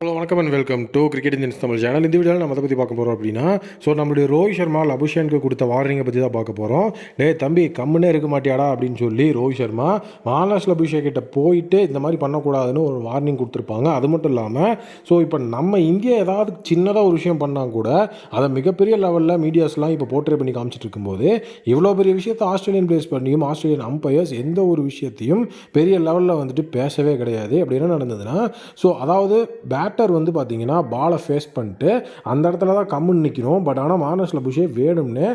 Hello வணக்கம் and welcome to cricket Indians Tamil channel இந்த வீடியோவில் நம்ம அதை பற்றி பார்க்க போகிறோம் அப்படின்னா ஸோ நம்மளுடைய ரோஹித் சர்மா லபுஷேனுக்கு கொடுத்த வார்னிங்கை பற்றி தான் பார்க்க போகிறோம் டே தம்பி கம்முன்னே இருக்க மாட்டியாடா அப்படின்னு சொல்லி ரோஹித் சர்மா மாலாஸ் அபிஷேக் கிட்ட போயிட்டு இந்த மாதிரி பண்ணக்கூடாதுன்னு ஒரு வார்னிங் கொடுத்துருப்பாங்க. அது மட்டும் இல்லாமல் ஸோ இப்போ நம்ம இந்தியா ஏதாவது சின்னதாக ஒரு விஷயம் பண்ணால் கூட அதை மிகப்பெரிய லெவலில் மீடியாஸ்லாம் இப்போ போர்ட்ரே பண்ணி காமிச்சிட்டு இருக்கும்போது இவ்வளோ பெரிய விஷயத்தை ஆஸ்திரேலியன் பிளேஸ் பண்ணியும் ஆஸ்திரேலியன் அம்பையர்ஸ் எந்த ஒரு விஷயத்தையும் பெரிய லெவலில் வந்துட்டு பேசவே கிடையாது. அப்படி என்ன நடந்ததுன்னா ஸோ அதாவது பேட்டர் வந்து பார்த்தீங்கன்னா பாலை ஃபேஸ் பண்ணிட்டு அந்த இடத்துல தான் கம்முன்னு நிற்கிறோம் பட் ஆனால் மானஸில் புஷே வேணும்னு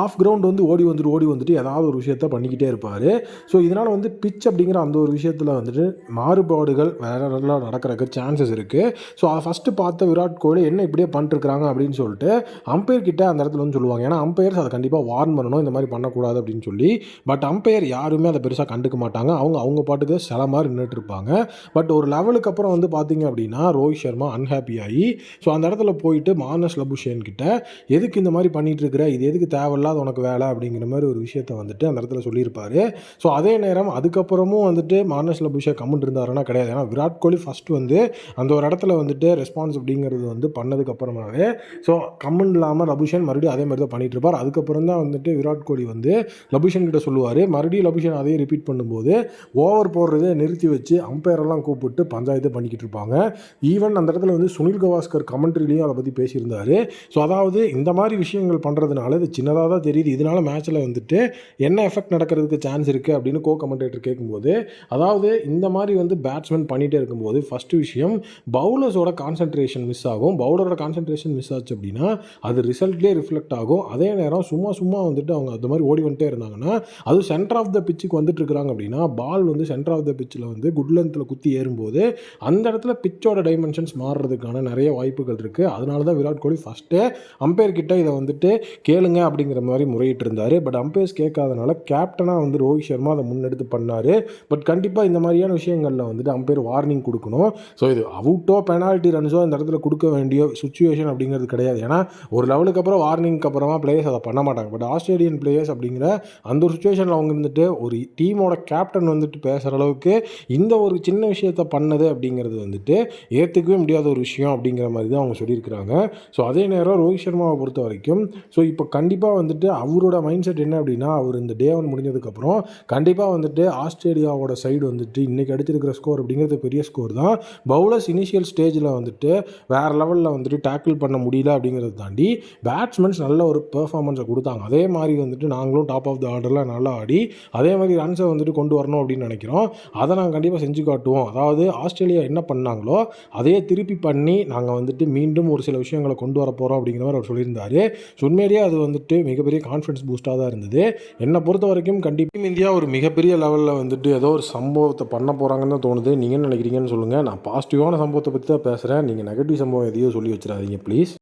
ஆஃப் கிரவுண்ட் வந்து ஓடி வந்துட்டு ஓடி வந்துட்டு ஏதாவது ஒரு விஷயத்த பண்ணிக்கிட்டே இருப்பார். ஸோ இதனால் வந்து பிச் அப்படிங்கிற அந்த ஒரு விஷயத்தில் வந்துட்டு மாறுபாடுகள் வேற நல்லா நடக்கிறதுக்கு சான்சஸ் இருக்குது ஸோ அதை ஃபஸ்ட்டு பார்த்த விராட் கோலி என்ன இப்படியே பண்ணிட்டுருக்காங்க அப்படின்னு சொல்லிட்டு அம்பையர் கிட்டே அந்த இடத்துல வந்து சொல்லுவாங்க. ஏன்னா அம்பையர்ஸ் அதை கண்டிப்பாக வார்ன் பண்ணணும் இந்த மாதிரி பண்ணக்கூடாது அப்படின்னு சொல்லி. பட் அம்பையர் யாருமே அதை பெருசாக கண்டுக்க மாட்டாங்க. அவங்க அவங்க பாட்டுக்கு சில மாதிரி நின்றுட்டு இருப்பாங்க. பட் ஒரு லெவலுக்கு அப்புறம் வந்து பார்த்தீங்க அப்படின்னா ரோஹித் சர்மா அன்ஹாப்பி ஆகி ஸோ அந்த இடத்துல போயிட்டு மானஸ் லபுஷேன்கிட்ட எதுக்கு இந்த மாதிரி பண்ணிட்டு இருக்கிற இது எதுக்கு தேவையில்லாத உனக்கு வேலை? அப்படிங்கிற மாதிரி ஒரு விஷயத்த வந்துட்டு அந்த இடத்துல சொல்லியிருப்பார். ஸோ அதே நேரம் அதுக்கப்புறமும் வந்துட்டு மானஸ் லபுஷே கமெண்ட் இருந்தாருன்னா கிடையாது. ஏன்னா விராட் கோலி ஃபஸ்ட் வந்து அந்த ஒரு இடத்துல வந்துட்டு ரெஸ்பான்ஸ் அப்படிங்கிறது வந்து பண்ணதுக்கு அப்புறமாவே ஸோ கம்மன் இல்லாமல் லபுஷன் மறுபடியும் அதே மாதிரி தான் பண்ணிட்டு இருப்பார் அதுக்கப்புறம் தான் வந்துட்டு விராட் கோலி வந்து லபுஷன் கிட்ட சொல்லுவார். மறுபடியும் லபுஷன் அதையும் ரிப்பீட் பண்ணும்போது ஓவர் போடுறதை நிறுத்தி வச்சு அம்பையரெல்லாம் கூப்பிட்டு பஞ்சாயத்து பண்ணிக்கிட்டு இருப்பாங்க ஈவன் அந்த இடத்துல வந்து சுனில் கவாஸ்கர் கமெண்ட்ரிலையும் அதை பற்றி பேசியிருந்தார். ஸோ அதாவது இந்த மாதிரி விஷயங்கள் பண்ணுறதுனால இது சின்னதாக தான் தெரியுது. இதனால மேட்ச்சில் வந்துட்டு என்ன எஃபெக்ட் நடக்கிறதுக்கு சான்ஸ் இருக்குது அப்படின்னு கோ கமெண்டேட்டர் கேட்கும்போது அதாவது இந்த மாதிரி வந்து பேட்ஸ்மேன் பண்ணிகிட்டே இருக்கும்போது ஃபஸ்ட்டு விஷயம் பவுலர்ஸோட கான்சன்ட்ரேஷன் மிஸ் ஆகும். பவுலரோட கான்சன்ட்ரேஷன் மிஸ் ஆச்சு அப்படின்னா அது ரிசல்ட்லேயே ரிஃப்ளெக்ட் ஆகும். அதே நேரம் சும்மா சும்மா வந்துட்டு அவங்க அந்த மாதிரி ஓடி வந்துட்டே இருந்தாங்கன்னா அது சென்டர் ஆஃப் த பிச்சுக்கு வந்துட்டு இருக்கிறாங்க அப்படின்னா பால் வந்து சென்டர் ஆஃப் த பிச்சில் வந்து குட் லென்த்தில் குத்தி ஏறும்போது அந்த இடத்துல பிச்சோட டைமென்ஷன்ஸ் மாறுறதுக்கான நிறைய வாய்ப்புகள் இருக்குது அதனால தான் விராட் கோலி ஃபஸ்ட்டே அம்பையர் கிட்ட இதை வந்துட்டு கேளுங்க அப்படிங்கிற மாதிரி முறையிட்டு இருந்தார். பட் அம்பையர்ஸ் கேட்காதனால கேப்டனாக வந்து ரோஹித் சர்மா அதை முன்னெடுத்து பண்ணார். பட் கண்டிப்பாக இந்த மாதிரியான விஷயங்களில் வந்துட்டு அம்பையர் வார்னிங் கொடுக்கணும். ஸோ இது அவுட்டோ பெனால்ட்டி ரன்ஸோ இந்த இடத்துல கொடுக்க வேண்டிய சுச்சுவேஷன் அப்படிங்கிறது கிடையாது. ஏன்னா ஒரு லெவலுக்கு அப்புறம் வார்னிங்க்கு அப்புறமா பிளேயர்ஸ் அதை பண்ண மாட்டாங்க. பட் ஆஸ்திரேலியன் பிளேயர்ஸ் அப்படிங்கிற அந்த ஒரு சுச்சுவேஷனில் அவங்க இருந்துட்டு ஒரு டீமோட கேப்டன் வந்துட்டு பேசுகிற அளவுக்கு இந்த ஒரு சின்ன விஷயத்த பண்ணது அப்படிங்கிறது வந்துட்டு ஏற்றுக்கவே முடியாத ஒரு விஷயம் அப்படிங்கிற மாதிரி தான் அவங்க சொல்லியிருக்கிறாங்க. ஸோ அதே நேரம் ரோஹித் சர்மாவை பொறுத்த வரைக்கும் ஸோ இப்போ கண்டிப்பாக வந்துட்டு அவரோட மைண்ட் செட் என்ன அப்படின்னா அவர் இந்த டே ஒன் முடிஞ்சதுக்கப்புறம் கண்டிப்பாக வந்துட்டு ஆஸ்திரேலியாவோட சைடு வந்துட்டு இன்றைக்கி அடிச்சிருக்கிற ஸ்கோர் அப்படிங்கிறது பெரிய ஸ்கோர் தான். பவுலர்ஸ் இனிஷியல் ஸ்டேஜில் வந்துட்டு வேறு லெவலில் வந்துட்டு டேக்கிள் பண்ண முடியல அப்படிங்கிறத தாண்டி பேட்ஸ்மென்ஸ் நல்ல ஒரு பெர்ஃபார்மன்ஸை கொடுத்தாங்க. அதே மாதிரி வந்துட்டு நாங்களும் டாப் ஆஃப் த ஆர்டரில் நல்லா ஆடி அதே மாதிரி ரன்ஸை வந்துட்டு கொண்டு வரணும் அப்படின்னு நினைக்கிறோம். அதை நாங்கள் கண்டிப்பாக செஞ்சு காட்டுவோம். அதாவது ஆஸ்திரேலியா என்ன பண்ணாங்களோ அதே அதையே திருப்பி பண்ணி நாங்கள் வந்துட்டு மீண்டும் ஒரு சில விஷயங்களை கொண்டு வர போகிறோம் அப்படிங்கிற மாதிரி அவர் சொல்லியிருந்தார். உண்மையிலேயே அது வந்துட்டு மிகப்பெரிய கான்ஃபிடன்ஸ் பூஸ்ட்டாக தான் இருந்தது. என்னை பொறுத்த வரைக்கும் கண்டிப்பாக இந்தியா ஒரு மிகப்பெரிய லெவலில் வந்துட்டு ஏதோ ஒரு சம்பவத்தை பண்ண போகிறாங்கன்னு தான் தோணுது. நீங்கள் என்ன நினைக்கிறீங்கன்னு சொல்லுங்கள் நான் பாசிட்டிவான சம்பவத்தை பற்றி தான் பேசுகிறேன் நீங்கள் நெகட்டிவ் சம்பவம் எதையோ சொல்லி வச்சிடாதீங்க ப்ளீஸ்